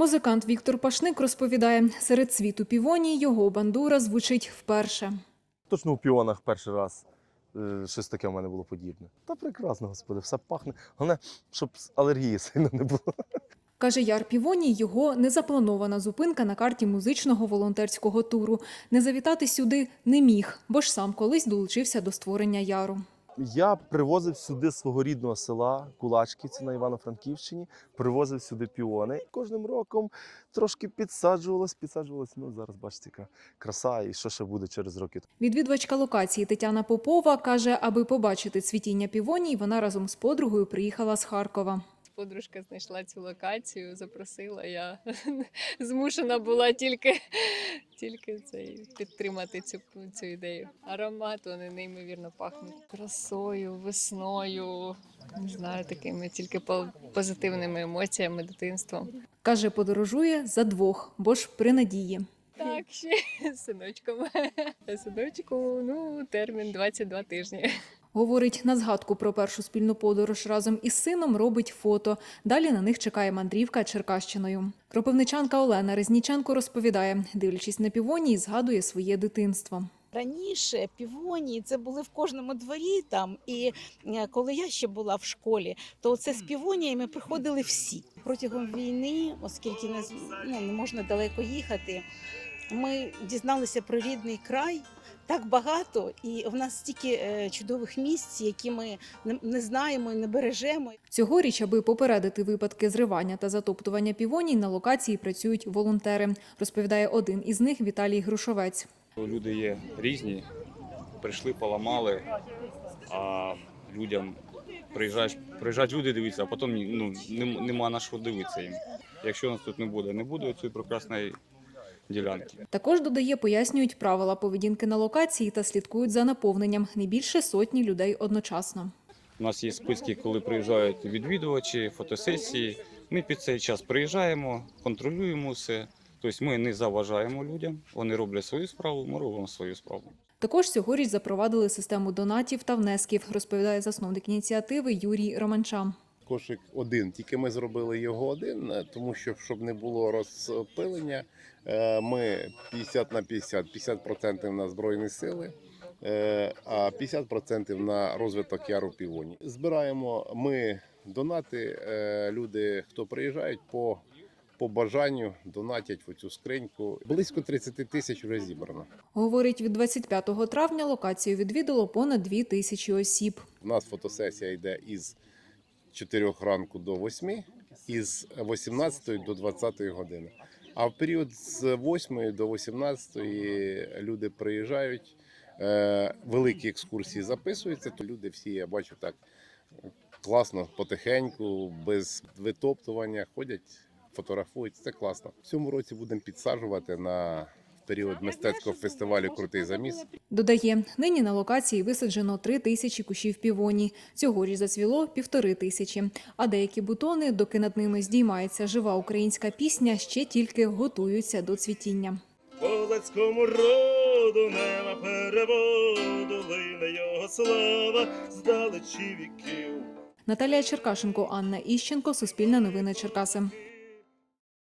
Музикант Віктор Пашник розповідає, серед світу півоній його бандура звучить вперше. Точно у піонах перший раз е, щось таке в мене було подібне. Та прекрасно, господи, все пахне. Головне, щоб алергії сильно не було. Каже Яр Півоній, його незапланована зупинка на карті музичного волонтерського туру. Не завітати сюди не міг, бо ж сам колись долучився до створення яру. Я привозив сюди свого рідного села Кулачківці на Івано-Франківщині, привозив сюди піони. Кожним роком трошки підсаджувалось, підсаджувалось. Ну зараз бачите, яка краса, і що ще буде через роки. Відвідувачка локації Тетяна Попова каже, аби побачити цвітіння півоній, вона разом з подругою приїхала з Харкова. Подружка знайшла цю локацію, запросила. Я змушена була тільки, тільки цей, підтримати цю, цю ідею. Аромат вони неймовірно пахнуть красою, весною. Не знаю, такими тільки по- позитивними емоціями, дитинством. Каже, подорожує за двох, бо ж при надії. Так, ще з синочком. Синочку, ну, термін 22 тижні. Говорить, на згадку про першу спільну подорож разом із сином робить фото. Далі на них чекає мандрівка Черкащиною. Кропивничанка Олена Резніченко розповідає, дивлячись на півонії, згадує своє дитинство. Раніше півонії це були в кожному дворі там. І е, коли я ще була в школі, то це з півоніями приходили всі. Протягом війни, оскільки не, ну, не можна далеко їхати, ми дізналися про рідний край. Так багато, і в нас стільки е, чудових місць, які ми не, не знаємо і не бережемо. Цьогоріч, аби попередити випадки зривання та затоптування півоній, на локації працюють волонтери, розповідає один із них Віталій Грушовець. Люди є різні, прийшли, поламали, а людям приїжджають, приїжджають люди дивитися, а потім ну, нема на що дивитися їм. Якщо нас тут не буде, не буде цієї прекрасної ділянки. Також додає, пояснюють правила поведінки на локації та слідкують за наповненням не більше сотні людей одночасно. У нас є списки, коли приїжджають відвідувачі, фотосесії. Ми під цей час приїжджаємо, контролюємо все. Тобто ми не заважаємо людям, вони роблять свою справу, ми робимо свою справу. Також цьогоріч запровадили систему донатів та внесків, розповідає засновник ініціативи Юрій Романча. Кошик один, тільки ми зробили його один, е, тому що щоб не було розпилення, е, ми 50 на 50, 50% на збройні сили, е, а 50% на розвиток яру півоні. Збираємо ми донати. Люди, хто приїжджають по. По бажанню донатять в цю скриньку. Близько 30 тисяч вже зібрано. Говорить, від 25 травня локацію відвідало понад дві тисячі осіб. У нас фотосесія йде із 4 ранку до 8, із 18 до 20 години. А в період з 8 до 18 люди приїжджають, е, великі екскурсії записуються, то люди всі, я бачу так класно, потихеньку, без витоптування ходять, фотографують. Це класно. В цьому році будемо підсаджувати на період мистецького фестивалю Крутий заміс. Додає, нині на локації висаджено три тисячі кущів півоній. Цьогоріч зацвіло півтори тисячі. А деякі бутони, доки над ними здіймається жива українська пісня, ще тільки готуються до цвітіння. Козацькому роду нема переводу, лине його слава здалечі віків. Наталія Черкашенко, Анна Іщенко, Суспільне новини Черкаси.